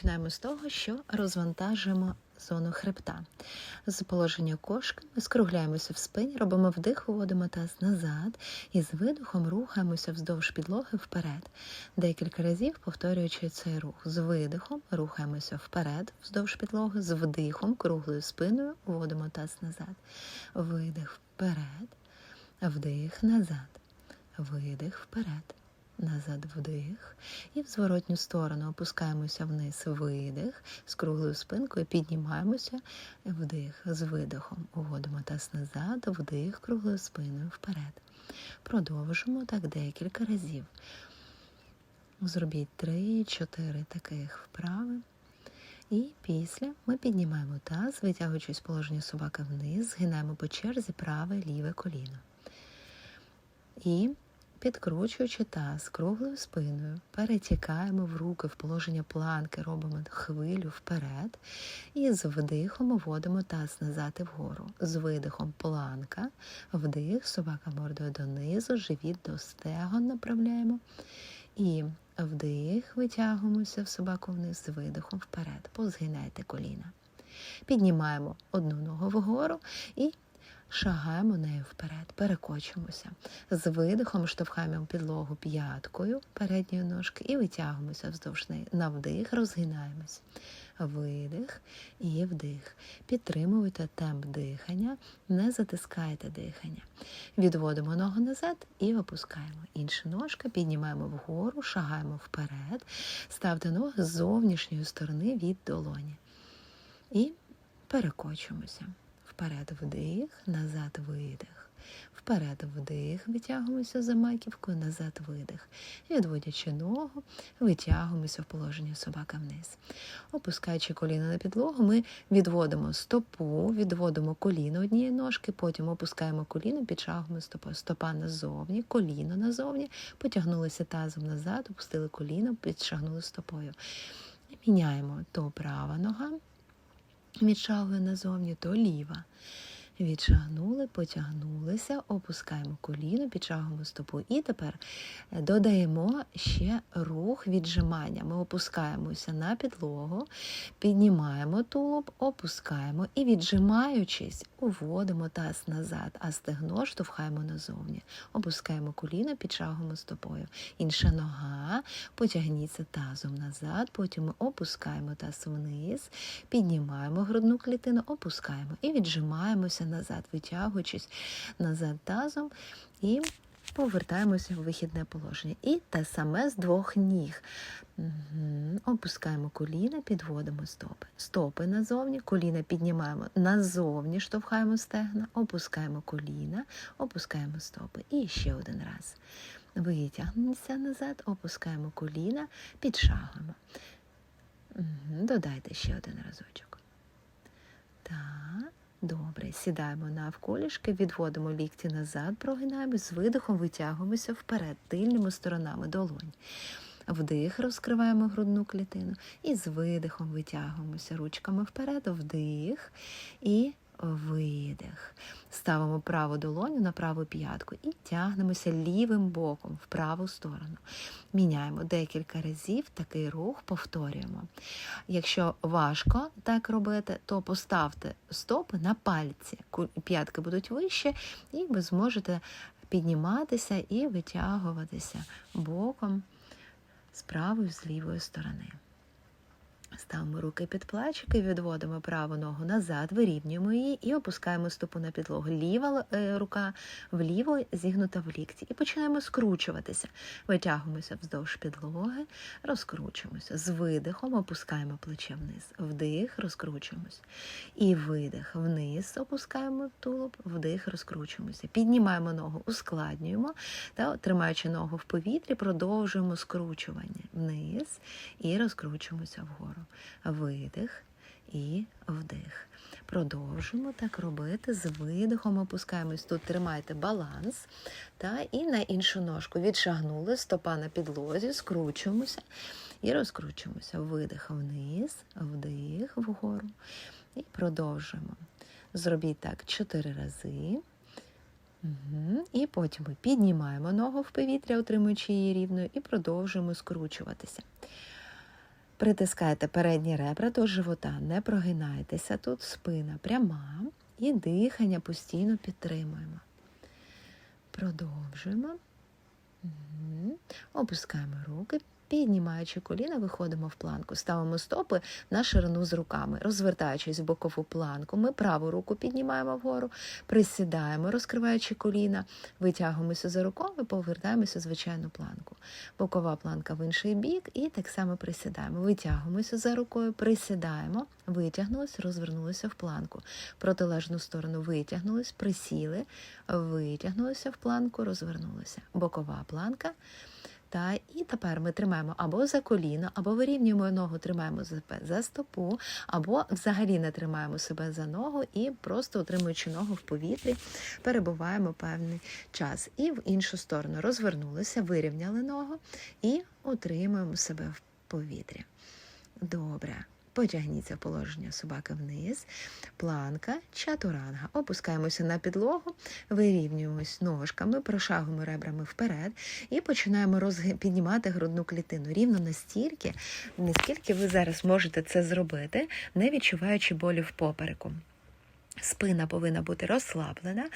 Починаємо з того, що розвантажимо зону хребта. З положення кошки ми скругляємося в спині, робимо вдих, виводимо таз назад і з видихом рухаємося вздовж підлоги вперед. Декілька разів повторюючи цей рух. З видихом рухаємося вперед, вздовж підлоги, з вдихом, круглою спиною вводимо таз назад. Видих вперед, вдих назад, видих вперед. Назад вдих. І в зворотню сторону опускаємося вниз, видих, з круглою спинкою піднімаємося, вдих, з видихом. Уводимо таз назад, вдих, круглою спиною вперед. Продовжимо так декілька разів. Зробіть три-чотири таких вправи. І після ми піднімаємо таз, витягуючись положення собаки вниз, згинаємо по черзі праве ліве коліно. І Підкручуючи таз круглою спиною, перетікаємо в руки в положення планки, робимо хвилю вперед. І з вдихом вводимо таз назад і вгору. З видихом планка, вдих, собака мордою донизу, живіт до стегон направляємо. І вдих, витягуємося в собаку вниз з видихом вперед. Позгинайте коліна. Піднімаємо одну ногу вгору і Шагаємо нею вперед, перекочуємося. З видихом штовхаємо підлогу п'яткою передньої ножки і витягуємося вздовж неї. На вдих, розгинаємось. Видих і вдих. Підтримуйте темп дихання, не затискайте дихання. Відводимо ногу назад і опускаємо. Інші ножки піднімаємо вгору, шагаємо вперед, ставте ноги з зовнішньої сторони від долоні. І перекочуємося. Вперед вдих, назад видих. Вперед вдих, витягуємося за маківкою, назад видих. Відводячи ногу, витягуємося в положення собака вниз. Опускаючи коліно на підлогу, ми відводимо стопу, відводимо коліно однієї ножки, потім опускаємо коліно, підшагуємо стопу. Стопа назовні, коліно назовні, потягнулися тазом назад, опустили коліно, підшагнули стопою. Міняємо то права нога. Відшагує назовні, то ліва. Відшагнули, потягнулися, опускаємо коліно, підшагуємо стопу. І тепер е, додаємо ще рух віджимання. Ми опускаємося на підлогу, піднімаємо тулуб, опускаємо і, віджимаючись, уводимо таз назад, а стегно штовхаємо назовні. Опускаємо коліно, підшагуємо стопою. Інша нога, потягніться тазом назад, потім ми опускаємо таз вниз, піднімаємо грудну клітину, опускаємо і віджимаємося назад, витягуючись назад тазом і повертаємося в вихідне положення. І те саме з двох ніг. Опускаємо коліна, підводимо стопи. Стопи назовні, коліна піднімаємо назовні, штовхаємо стегна, опускаємо коліна, опускаємо стопи. І ще один раз. Витягнемося назад, опускаємо коліна, підшагуємо. Додайте ще один разочок. Так. Добре, сідаємо навколішки, відводимо лікті назад, прогинаємо, з видихом витягуємося вперед, тильними сторонами долонь. Вдих, розкриваємо грудну клітину. І з видихом витягуємося ручками вперед, вдих і видих. Ставимо праву долоню на праву п'ятку і тягнемося лівим боком в праву сторону. Міняємо декілька разів такий рух, повторюємо. Якщо важко так робити, то поставте стопи на пальці. П'ятки будуть вище, і ви зможете підніматися і витягуватися боком з правої з лівої сторони. Ставимо руки під плечики, відводимо праву ногу назад, вирівнюємо її і опускаємо стопу на підлогу. Ліва е, рука вліво зігнута в лікті. І починаємо скручуватися. Витягуємося вздовж підлоги, розкручуємося. З видихом опускаємо плече вниз. Вдих, розкручуємося. І видих вниз, опускаємо тулуб, вдих, розкручуємося. Піднімаємо ногу, ускладнюємо та, тримаючи ногу в повітрі, продовжуємо скручування вниз і розкручуємося вгору видих і вдих. Продовжуємо так робити з видихом, опускаємось тут, тримайте баланс. Та, І на іншу ножку відшагнули, стопа на підлозі, скручуємося і розкручуємося. Видих вниз, вдих вгору. І продовжуємо. Зробіть так чотири рази. Угу. І потім ми піднімаємо ногу в повітря, отримуючи її рівною, і продовжуємо скручуватися. Притискайте передні ребра до живота, не прогинайтеся тут, спина пряма і дихання постійно підтримуємо. Продовжуємо. Опускаємо руки, піднімаючи коліна, виходимо в планку. Ставимо стопи на ширину з руками, розвертаючись в бокову планку. Ми праву руку піднімаємо вгору, присідаємо, розкриваючи коліна, витягуємося за рукою повертаємося в звичайну планку. Бокова планка в інший бік, і так само присідаємо. Витягуємося за рукою, присідаємо, витягнулися, розвернулися в планку. Протилежну сторону витягнулись, присіли, витягнулися в планку, розвернулися. Бокова планка. Та і тепер ми тримаємо або за коліно, або вирівнюємо ногу, тримаємо себе за стопу, або взагалі не тримаємо себе за ногу і просто утримуючи ногу в повітрі, перебуваємо певний час. І в іншу сторону розвернулися, вирівняли ногу і утримуємо себе в повітрі. Добре. Потягніться положення собаки вниз, планка, чатуранга. Опускаємося на підлогу, вирівнюємось ножками, прошагуємо ребрами вперед і починаємо розги... піднімати грудну клітину рівно настільки, наскільки ви зараз можете це зробити, не відчуваючи болю в попереку. Спина повинна бути розслаблена,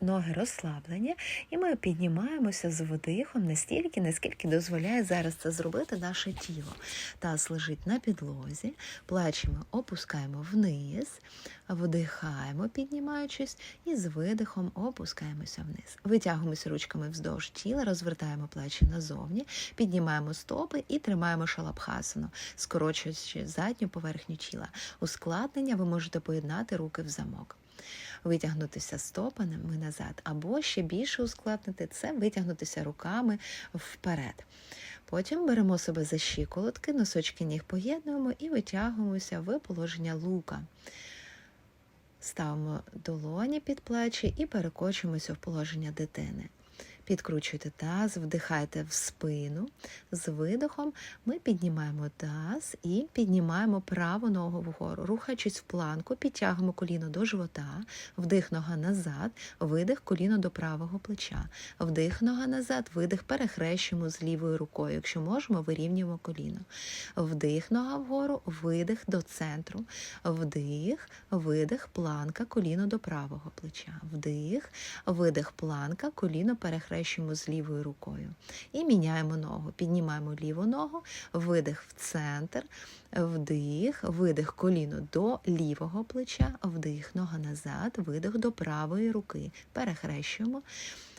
ноги розслаблені, і ми піднімаємося з вдихом настільки, наскільки дозволяє зараз це зробити наше тіло. Таз лежить на підлозі, плечі ми опускаємо вниз, вдихаємо, піднімаючись, і з видихом опускаємося вниз. Витягуємося ручками вздовж тіла, розвертаємо плечі назовні, піднімаємо стопи і тримаємо шалабхасану, скорочуючи задню поверхню тіла. Ускладнення ви можете поєднати руки в замок. Витягнутися стопами назад, або ще більше ускладнити це витягнутися руками вперед. Потім беремо себе за щиколотки, носочки ніг поєднуємо і витягуємося в положення лука. Ставимо долоні під плечі і перекочуємося в положення дитини. Підкручуйте таз, вдихайте в спину. З видихом ми піднімаємо таз і піднімаємо праву ногу вгору, рухаючись в планку, підтягуємо коліно до живота, вдих нога назад, видих коліно до правого плеча, вдих нога назад, видих перехрещуємо з лівою рукою. Якщо можемо, вирівнюємо коліно. Вдих нога вгору, видих до центру, вдих, видих, планка, коліно до правого плеча. Вдих, видих, планка, коліно перехрещуємо перехрещуємо з лівою рукою. І міняємо ногу. Піднімаємо ліву ногу, видих в центр, вдих, видих коліно до лівого плеча, вдих, нога назад, видих до правої руки. Перехрещуємо.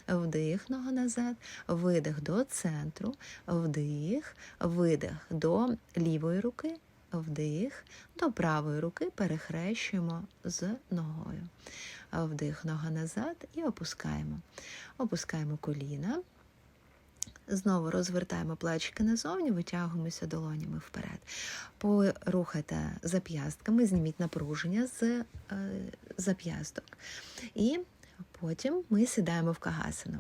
Вдих, нога назад, видих до центру, вдих, видих до лівої руки, вдих, до правої руки перехрещуємо з ногою вдих, нога назад і опускаємо. Опускаємо коліна. Знову розвертаємо плечики назовні, витягуємося долонями вперед. Порухайте зап'ястками, зніміть напруження з е, зап'ясток. І потім ми сідаємо в кагасину.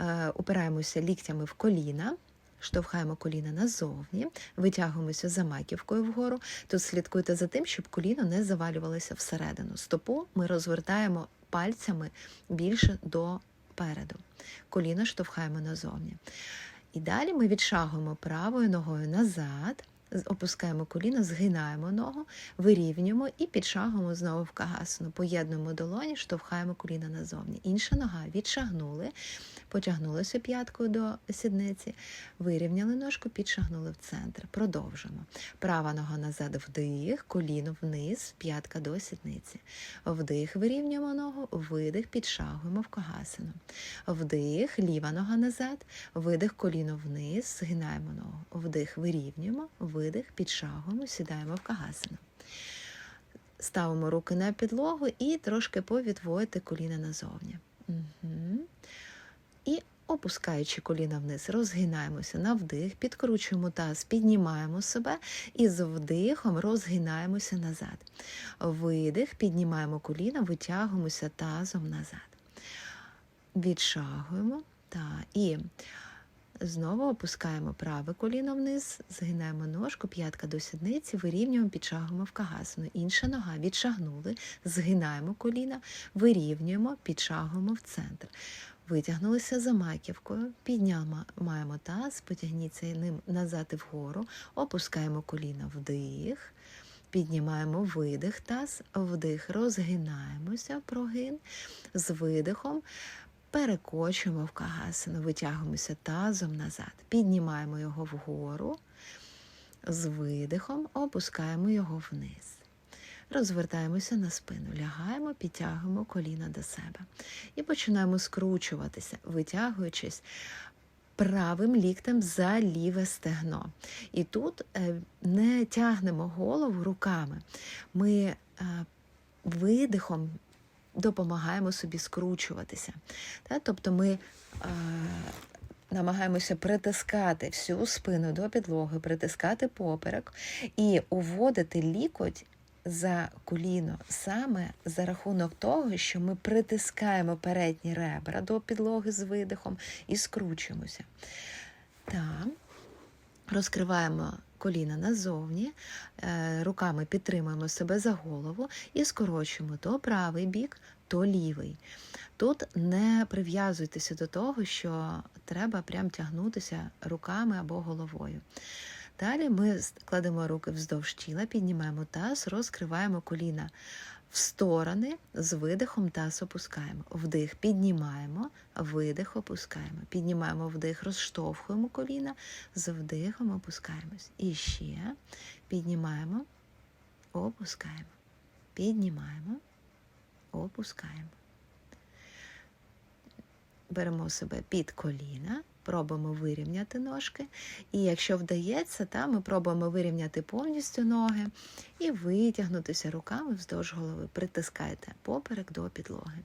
Е, упираємося ліктями в коліна штовхаємо коліна назовні, витягуємося за маківкою вгору. Тут слідкуйте за тим, щоб коліно не завалювалося всередину. Стопу ми розвертаємо пальцями більше до переду. Коліно штовхаємо назовні. І далі ми відшагуємо правою ногою назад. Опускаємо коліно, згинаємо ногу, вирівнюємо і підшагуємо знову в кагасину. Поєднуємо долоні, штовхаємо коліна назовні. Інша нога. Відшагнули, потягнулися п'яткою до сідниці, вирівняли ножку, підшагнули в центр. Продовжимо. Права нога назад, вдих, коліно вниз, п'ятка до сідниці. Вдих, вирівнюємо ногу, видих, підшагуємо в когасину. Вдих, ліва нога назад, видих, коліно вниз, згинаємо ногу. Вдих, вирівнюємо, видих, підшагуємо, сідаємо в кагасину. Ставимо руки на підлогу і трошки повідводите коліна назовні. Угу. І опускаючи коліна вниз, розгинаємося на вдих, підкручуємо таз, піднімаємо себе і з вдихом розгинаємося назад. Видих, піднімаємо коліна, витягуємося тазом назад. Відшагуємо та, і знову опускаємо праве коліно вниз, згинаємо ножку, п'ятка до сідниці, вирівнюємо, підшагуємо в кагасину. Інша нога відшагнули, згинаємо коліна, вирівнюємо, підшагуємо в центр. Витягнулися за маківкою, піднімаємо таз, потягніться ним назад і вгору, опускаємо коліна вдих, піднімаємо видих таз, вдих, розгинаємося, прогин з видихом, перекочуємо в кагасану, витягуємося тазом назад, піднімаємо його вгору, з видихом опускаємо його вниз. Розвертаємося на спину, лягаємо, підтягуємо коліна до себе і починаємо скручуватися, витягуючись правим ліктем за ліве стегно. І тут е, не тягнемо голову руками. Ми е, видихом допомагаємо собі скручуватися. Тобто ми е, намагаємося притискати всю спину до підлоги, притискати поперек і уводити лікоть за коліно саме за рахунок того, що ми притискаємо передні ребра до підлоги з видихом і скручуємося. Так. Розкриваємо коліна назовні, е, руками підтримуємо себе за голову і скорочуємо то правий бік, то лівий. Тут не прив'язуйтеся до того, що треба прям тягнутися руками або головою. Далі ми кладемо руки вздовж тіла, піднімаємо таз, розкриваємо коліна в сторони, з видихом таз опускаємо. Вдих, піднімаємо, видих опускаємо. Піднімаємо вдих, розштовхуємо коліна, з вдихом опускаємось. І ще піднімаємо, опускаємо. Піднімаємо, опускаємо. Беремо себе під коліна, пробуємо вирівняти ножки. І якщо вдається, та, ми пробуємо вирівняти повністю ноги і витягнутися руками вздовж голови. Притискайте поперек до підлоги.